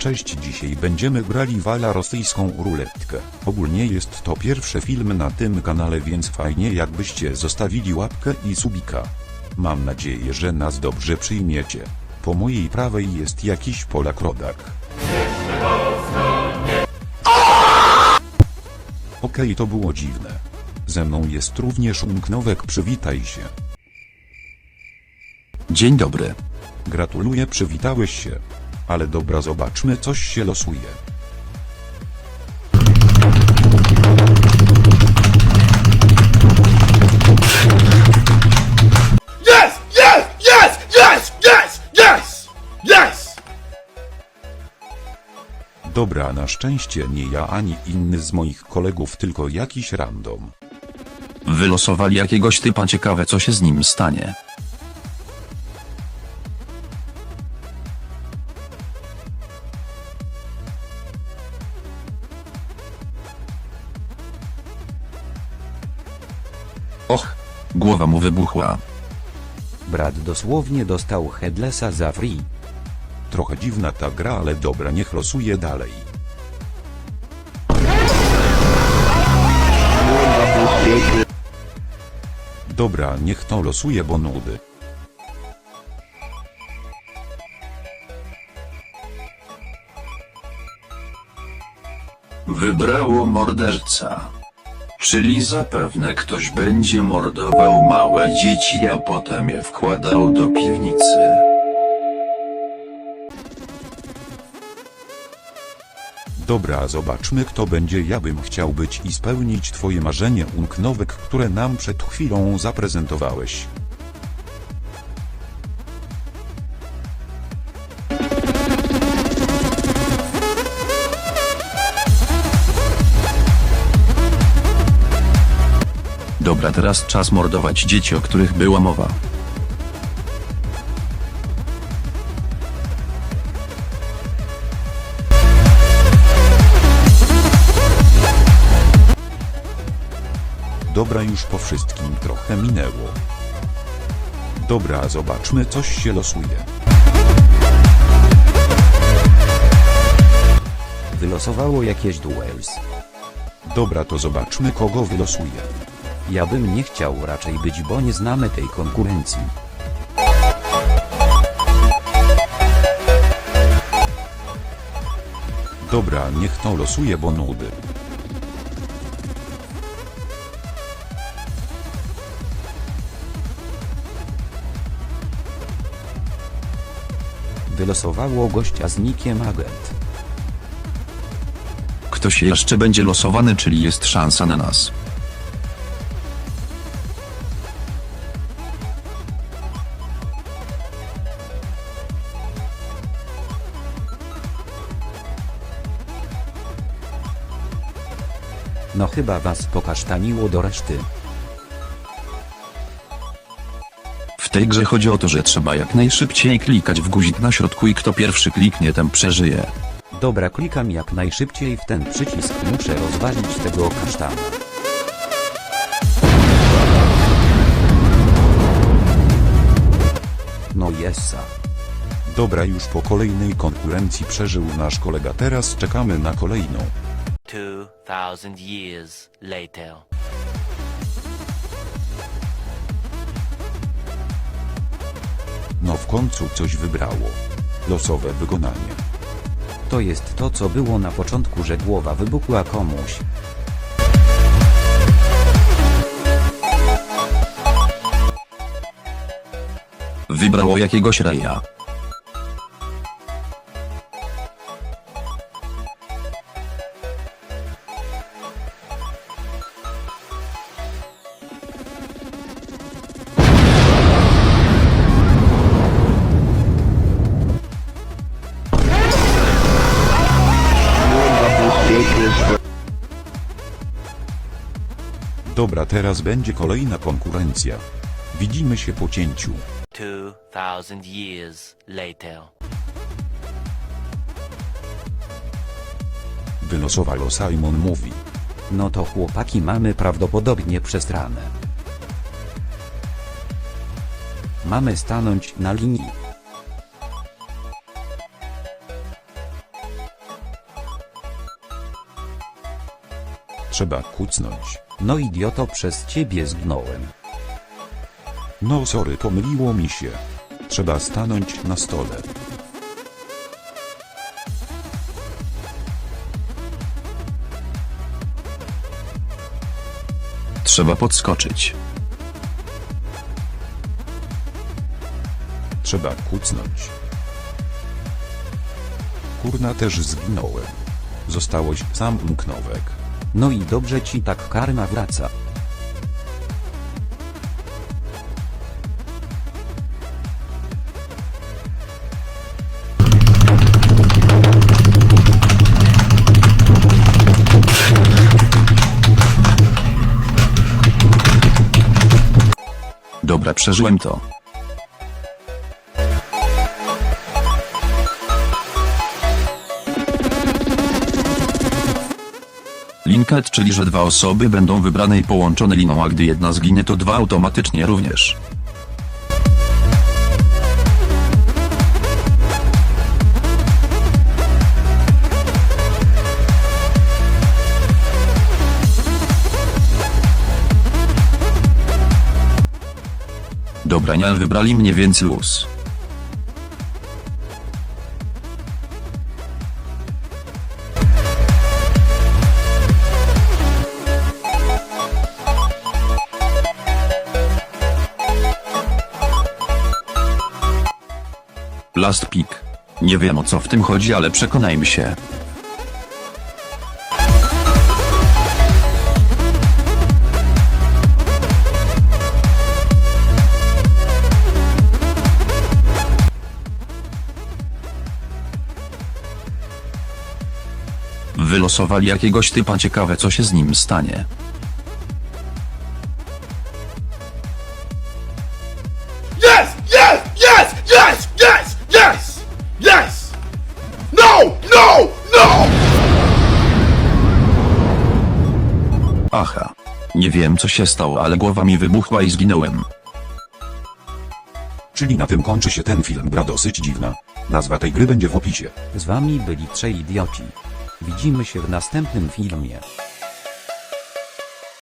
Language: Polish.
Cześć dzisiaj będziemy grali wala rosyjską ruletkę. Ogólnie jest to pierwszy film na tym kanale więc fajnie jakbyście zostawili łapkę i subika. Mam nadzieję, że nas dobrze przyjmiecie. Po mojej prawej jest jakiś Polak rodak. Okej to było dziwne. Ze mną jest również Unknowek przywitaj się. Dzień dobry. Gratuluję przywitałeś się. Ale dobra zobaczmy coś się losuje. Yes! Yes! Yes! Yes! Yes! Yes! Yes! Dobra na szczęście nie ja ani inny z moich kolegów tylko jakiś random. Wylosowali jakiegoś typa ciekawe co się z nim stanie. Głowa mu wybuchła. Brat dosłownie dostał headlessa za free. Trochę dziwna ta gra ale dobra niech losuje dalej. Dobra niech to losuje bo nudy. Wybrało morderca. Czyli zapewne ktoś będzie mordował małe dzieci, a potem je wkładał do piwnicy. Dobra zobaczmy kto będzie ja bym chciał być i spełnić twoje marzenie Unknowek które nam przed chwilą zaprezentowałeś. Dobra, teraz czas mordować dzieci, o których była mowa. Dobra już po wszystkim trochę minęło. Dobra zobaczmy coś się losuje. Wylosowało jakieś duels. Dobra to zobaczmy kogo wylosuje. Ja bym nie chciał raczej być, bo nie znamy tej konkurencji. Dobra niech to losuje bo nudy. Wylosowało gościa z nickiem agent. Ktoś jeszcze będzie losowany, czyli jest szansa na nas. No chyba was pokasztaniło do reszty. W tej grze chodzi o to, że trzeba jak najszybciej klikać w guzik na środku i kto pierwszy kliknie, ten przeżyje. Dobra klikam jak najszybciej w ten przycisk muszę rozwalić tego kasztana. No jessa. Dobra już po kolejnej konkurencji przeżył nasz kolega teraz czekamy na kolejną. 2,000 years later. No w końcu coś wybrało. Losowe wykonanie. To jest to co było na początku, że głowa wybuchła komuś. Wybrało jakiegoś raja. Dobra teraz będzie kolejna konkurencja. Widzimy się po cięciu. 2,000 years later. Wylosowało Simon mówi. No to chłopaki mamy prawdopodobnie przestranę. Mamy stanąć na linii. Trzeba kucnąć. No idioto, przez ciebie zgnąłem. No sorry, pomyliło mi się. Trzeba stanąć na stole. Trzeba podskoczyć. Trzeba kucnąć. Kurna też zginąłem. Zostałeś sam mknowek. No i dobrze ci tak karma wraca. Dobra, przeżyłem to. Czyli że dwa osoby będą wybrane i połączone liną, a gdy jedna zginie, to dwa automatycznie również. Dobra, wybrali mnie, więc luz. Last pick. Nie wiem o co w tym chodzi, ale przekonajmy się. Wylosowali jakiegoś typa, ciekawe co się z nim stanie. Wiem co się stało, ale głowa mi wybuchła i zginąłem. Czyli na tym kończy się ten film. Gra dosyć dziwna. Nazwa tej gry będzie w opisie. Z wami byli trzej idioci. Widzimy się w następnym filmie.